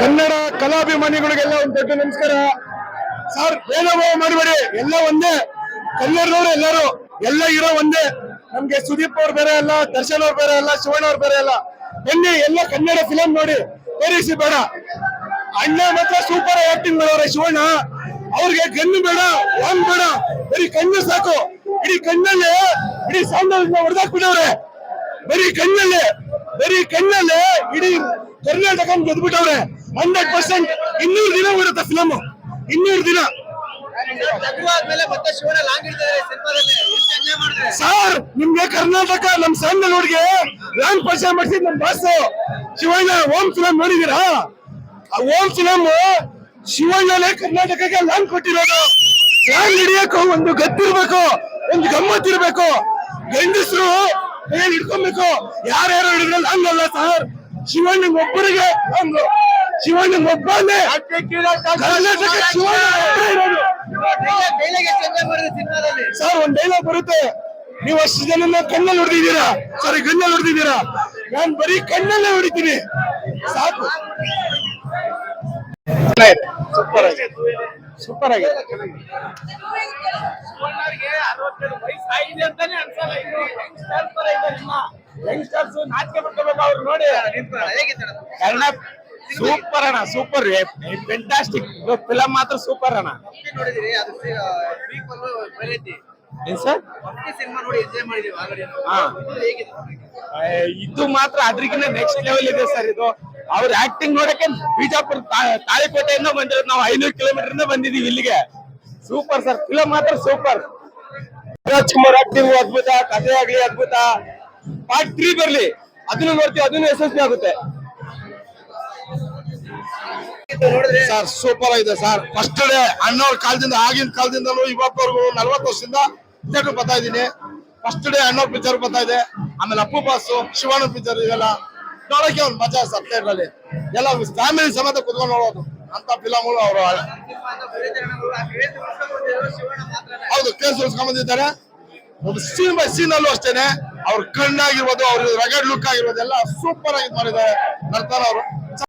ಕನ್ನಡ ಕಲಾಭಿಮಾನಿಗಳಿಗೆಲ್ಲ ಒಂದು ದೊಡ್ಡ ನಮಸ್ಕಾರ. ಸರ್ ಭೇದಭಾವ ಮಾಡಬೇಡಿ. ಎಲ್ಲ ಒಂದೇ. ಕನ್ನಡದವ್ರು ಎಲ್ಲರೂ, ಎಲ್ಲ ಇರೋ ಒಂದೇ. ನಮ್ಗೆ ಸುದೀಪ್ ಅವ್ರು ಬೇರೆ ಅಲ್ಲ, ದರ್ಶನ್ ಅವ್ರು ಬೇರೆ ಅಲ್ಲ, ಶಿವಣ್ಣ ಅವ್ರು ಬೇರೆ ಅಲ್ಲ. ಬನ್ನಿ, ಎಲ್ಲ ಕನ್ನಡ ಫಿಲಂ ನೋಡಿ. ತೋರಿಸಿ ಬೇಡ. ಅಣ್ಣ ಮಾತ್ರ ಸೂಪರ್ ಆಕ್ಟಿಂಗ್ ಮಾಡೋರೆ, ಶಿವಣ್ಣ. ಅವ್ರಿಗೆ ಗನ್ನು ಬೇಡ ವಾಂಗ್ ಬೇಡ. ಬರೀ ಕಣ್ಣು ಸಾಕು. ಇಡೀ ಕಣ್ಣಲ್ಲಿ, ಇಡೀ ಸಾಂದರ್ಯ ಹೊಡೆದಾಕ್ಬಿಟ್ಟವ್ರೆ. ಬರೀ ಕಣ್ಣಲ್ಲಿ ಬರೀ ಕಣ್ಣಲ್ಲಿ ಇಡೀ ಕರ್ನಾಟಕ ಗೆದ್ಬಿಟ್ಟವ್ರೆ. ಹಂಡ್ರೆಡ್ ಪರ್ಸೆಂಟ್ ಇನ್ನೂರು ದಿನ ಬಿಡುತ್ತೆ ಫಿಲಮ್ ಇನ್ನೂರು ದಿನ. ಸರ್ ನಿಮ್ಗೆ ಕರ್ನಾಟಕ ನಮ್ ಸ್ಯಾಂಡಲ್ವುಡ್ಗೆ ಲಾಂಗ್ ಪರಿಚಯ ಮಾಡಿಸಿದ್ ನಮ್ ಬಾಸ್ ಶಿವಣ್ಣ, ಓಂ ಫಿಲಂ ನೋಡಿದೀರಾ ಆ ಓಂ ಫಿಲಂ ಶಿವಣ್ಣನೇ ಕರ್ನಾಟಕಕ್ಕೆ ಲಾಂಗ್ ಕೊಟ್ಟಿರೋದು. ಲಾಂಗ್ ಹಿಡಿಯಕ್ಕೂ ಒಂದು ಗತ್ತಿರ್ಬೇಕು, ಒಂದು ಗಮ್ಮತ್ ಇರ್ಬೇಕು. ಗಂಡಸರು ಹಿಡ್ಕೊಬೇಕು. ಯಾರ್ಯಾರು ಹಿಡಿದ್ರೆ ಲಾಂಗ್ ಅಲ್ಲ ಸರ್ ಶಿವಣ್ಣಂಗ್ ಒಬ್ಬರಿಗೆ ಒಂದು ಶಿವಣ್ಣ ಒಬ್ಬನೇ. ಕರ್ನಾಟಕ ಶಿವಣ್ಣ ಇರೋದು. ಸರ್ ಒಂದ್ ಡೈಲಾಗ್ ಬರುತ್ತೆ. ನೀವು ಅಷ್ಟು ಜನ ಕಣ್ಣಲ್ಲಿ ಹೊಡೆದಿದ್ದೀರಾ ಸಾರಿ ಗಣ್ಣಲ್ಲಿ ಹೊಡೆದಿದ್ದೀರಾ ನಾನ್ ಬರೀ ಕಣ್ಣಲ್ಲೇ ಹೊಡಿತೀನಿ ಸಾಕು. ಸೂಪರ್ ಆಗಿದೆ. ಸೂಪರ್ ಆಗಿದೆ. ಅರವತ್ತೇಳು ವಯಸ್ಸಾಗಿದೆ ಅಂತಾನೆ ಅನ್ಸಲ್ಲ. ಯಂಗ್ಸ್ಟರ್ಸ್ ನಾಚಿಕೆ ಪಡ್ಕೋಬೇಕು ಅವ್ರು ನೋಡಿ. ಕನ್ನಡ ಸೂಪರ್ ಅಣ್ಣ ಸೂಪರ್ ಫೆಂಟಾಸ್ಟಿಕ್ ಫಿಲಂ ಮಾತ್ರ ಸೂಪರ್ ಅಣ್ಣ. ಸರ್? ಫಸ್ಟ್ ಸಿನಿಮಾ ನೋಡಿ ಎಂಜಾಯ್ ಮಾಡಿದೀವಿ ಆಲ್ರೆಡಿ. ಹಾ. ಹೇಗಿತ್ತು ಇದು ಮಾತ್ರ ಅದ್ರಿಗಿಂತ ನೆಕ್ಸ್ಟ್ ಲೆವೆಲ್ ಇದೆ ಸರ್ ಇದು. ಅವ್ರ ಆಕ್ಟಿಂಗ್ ನೋಡಕ್ಕೆ ಬಿಜಾಪುರ ತಾ- ತಾಳಿಕೋಟೆಯಿಂದ ಬಂದಿರೋದು. ನಾವು ಐನೂರು ಕಿಲೋಮೀಟರ್ ಇಂದ ಬಂದಿದೀವಿ ಇಲ್ಲಿಗೆ. Super sir. ಫಿಲಂ ಮಾತ್ರ ಸೂಪರ್. ರಾಜ್ಕುಮಾರ್ ಆಕ್ಟಿಂಗ್ ಅದ್ಭುತ ಕಥೆ ಆಗ್ಲಿ ಅದ್ಭುತ. ಪಾರ್ಟ್ ತ್ರೀ ಬರ್ಲಿ. ಅದನ್ನು ನೋಡ್ತೀವಿ, ಅದನ್ನು ಯಶಸ್ವಿ ಆಗುತ್ತೆ. ಸರ್ ಸೂಪರ್ ಆಗಿದೆ ಸರ್ ಫಸ್ಟ್ ಡೇ ಅಣ್ಣವ್ರ ಕಾಲದಿಂದ, ಆಗಿನ ಕಾಲದಿಂದಲೂ ಇವತ್ತವರೆಗೂ ನಲ್ವತ್ತು ವರ್ಷದಿಂದ ಥಿಯೇಟರ್ ಬರ್ತಾ ಇದ್ದೀನಿ. ಫಸ್ಟ್ ಡೇ ಅಣ್ಣವ್ರ ಪಿಕ್ಚರ್ ಬರ್ತಾ ಇದೆ. ಆಮೇಲೆ ಅಪ್ಪು ಬಾಸು ಶಿವಣ್ಣ ಪಿಕ್ಚರ್ ಇವೆಲ್ಲ ನೋಡಕ್ಕೆ ಒಂದು ಮಜಾ ಸರ್ ಥಿಯೇಟರ್ ಎಲ್ಲ ಫ್ಯಾಮಿಲಿ ಸಮೇತ ಕುತ್ಕೊಂಡು ನೋಡೋದು. ಅಂತ ಫಿಲಮ್ಗಳು ಅವರು ಹೌದು, ಕೇಸ್ ಉಳಿಸ್ಕೊಂಡ್ಬಂದಿದ್ದಾರೆ ಒಂದು ಸೀನ್ ಬೈ ಸೀನ್ ಅಲ್ಲೂ ಅಷ್ಟೇನೆ. ಅವ್ರ ಕಣ್ಣಾಗಿರ್ಬೋದು ಅವ್ರ ರಗಡ್ ಲುಕ್ ಆಗಿರ್ಬೋದು ಎಲ್ಲ ಸೂಪರ್ ಆಗಿ ಮಾಡಿದ್ದಾರೆ. ನರ್ತಾರ ಅವರು?